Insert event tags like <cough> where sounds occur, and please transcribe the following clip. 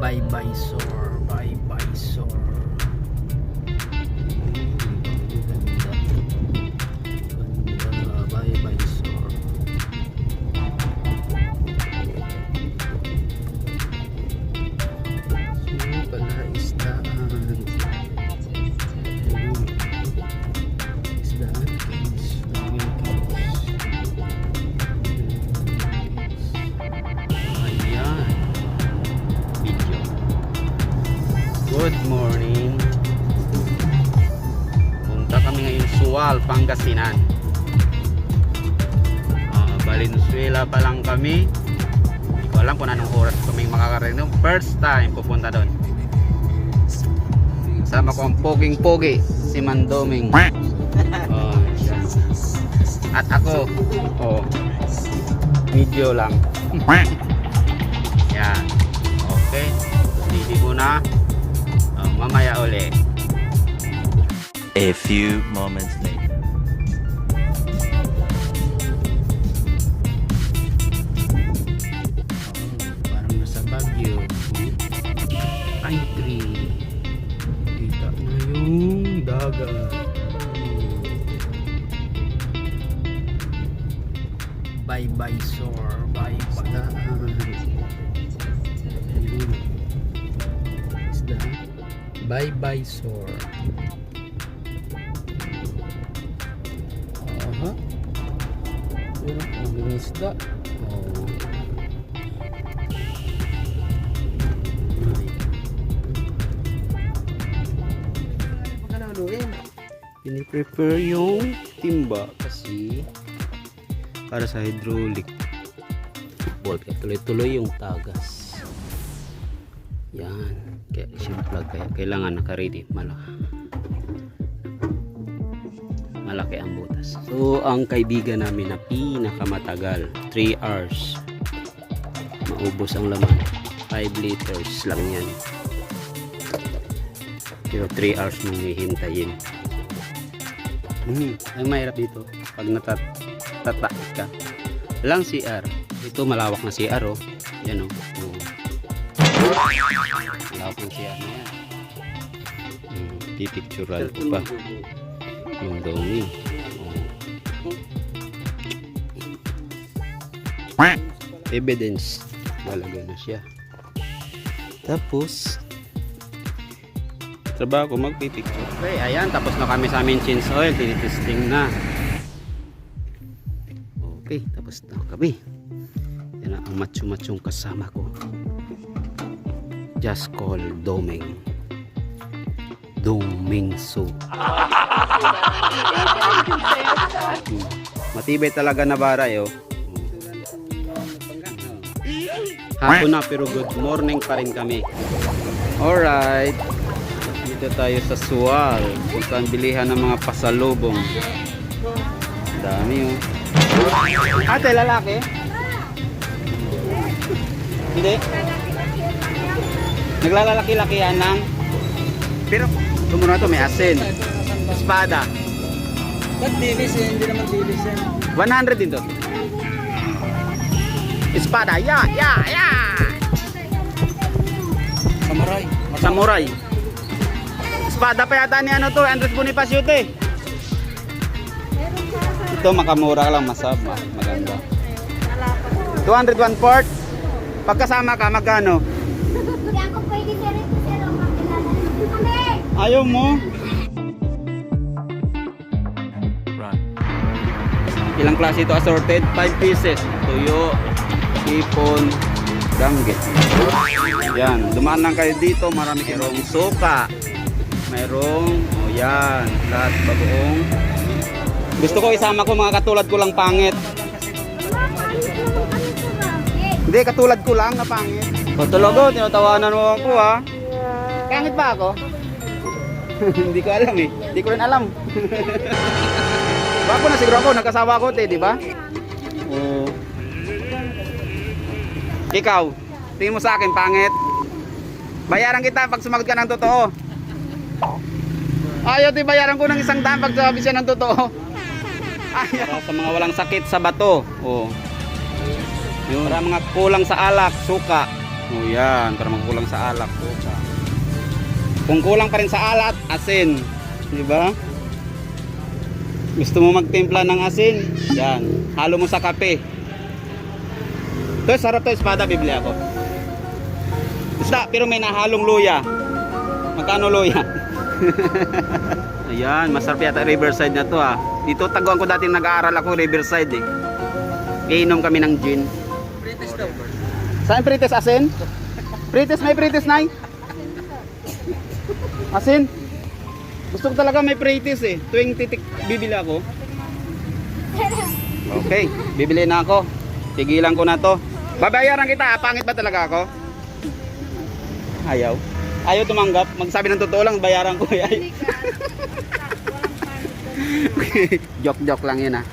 Bye bye sore, bye Sual, Pangasinan. Ah, Valenzuela pa lang kami. Hindi ko alam kung anong oras kami makakarating. doon. First time pupunta doon. Kasama ko ang poging-pogi, si Mandoming. Oh. At ako, oh, video lang. Yan. Okay. Hindi muna. Oh, mamaya uli. A few moments later. Parang nasa Baguio. Pine tree. Kita yung dagat. Bye bye sore. Bye bye sore. Yun ang isda. Oh. Piniprepare yung timba? Kasi para sa hydraulic. Bolt kaya tuloy-tuloy yung tagas. Yan. Kaya shield plug kaya kailangan naka-ready malaki malaki ang butas. So ang kaibigan namin na pinakamatagal 3 hours. Maubos ang laman. 5 liters lang yan. Pero 3 hours nung hihintayin. Hmm, ang mahirap dito. Pag natatatakit ka. Lang CR ito malawak na CR oh. Yan oh, oh. malawak ng CR na yan. Hmm, pipictural ko pa yung dumi oh. evidence. Talaga na siya. Tapos? Trabaho ko magpipicture. Okay ayan tapos na kami sa amin change oil. Tinitesting na. Okay tapos na kami. Yan ang macho machong kasama ko. Just call Doming. Doming Hmm. Matibay talaga na baray oh Hapon na pero good morning pa rin kami. Alright. Dito tayo sa Sual. Punta ang bilihan ng mga pasalubong. Dami oh. Ate, lalaki? Hindi? Naglalalaki-laki yan ng... Pero, tumuro to may asin. Espada. Ba't dilis eh? Hindi naman dilis yan. 100 din to. Espada. Ya, ya, ya. Samurai. Samurai. Espada pa yata ni ano to, Andres Bonifacio to eh. Ito makamura lang, masama, maganda. 201 port. Pagkasama ka, magkano? Hindi ako Ilang klase ito assorted? 5 pieces. Tuyo, ipon, danggit. Yan, dumaan lang kayo dito. Marami mayroong suka. Mayroong, oh yan, lahat bagoong. Gusto ko isama ko mga katulad ko lang pangit. Hindi, katulad ko lang na pangit. O talaga, tinatawanan mo ako ha. Pangit ba ako? <laughs> Hindi ko alam eh. Hindi ko rin alam. <laughs> Bako na siguro ako, nagkasawa ko te, di ba? Oo. Ikaw, tingin mo sa akin, pangit. Bayaran kita pag sumagot ka ng totoo. Ayaw, di bayaran ko ng isang daan pag sabi siya ng totoo. Ayaw. Sa mga walang sakit sa bato. Oh. Yung para mga kulang sa alak, suka. O yan, para magkulang sa alak. Suka. Kung kulang pa rin sa alat, asin. Di ba? Gusto mo magtimpla ng asin? Yan. Halo mo sa kape. Ito, sarap to espada, bibili ako. Isda, pero may nahalong luya. Magkano luya? <laughs> Ayan, masarap yata Riverside na to ah. Dito taguan ko dati nag-aaral ako Riverside eh. Iinom kami ng gin. Pritis daw. Saan pritis asin? Pritis may pritis nay? Asin? Gusto ko talaga may pritis eh. Tuwing titik bibili ako. Okay, bibili na ako. Tigilan ko na to. Babayaran kita, ah. pangit ba talaga ako? Ayaw. Ayaw tumanggap. Magsabi ng totoo lang, bayaran ko. Ay. joke joke lang yun ah.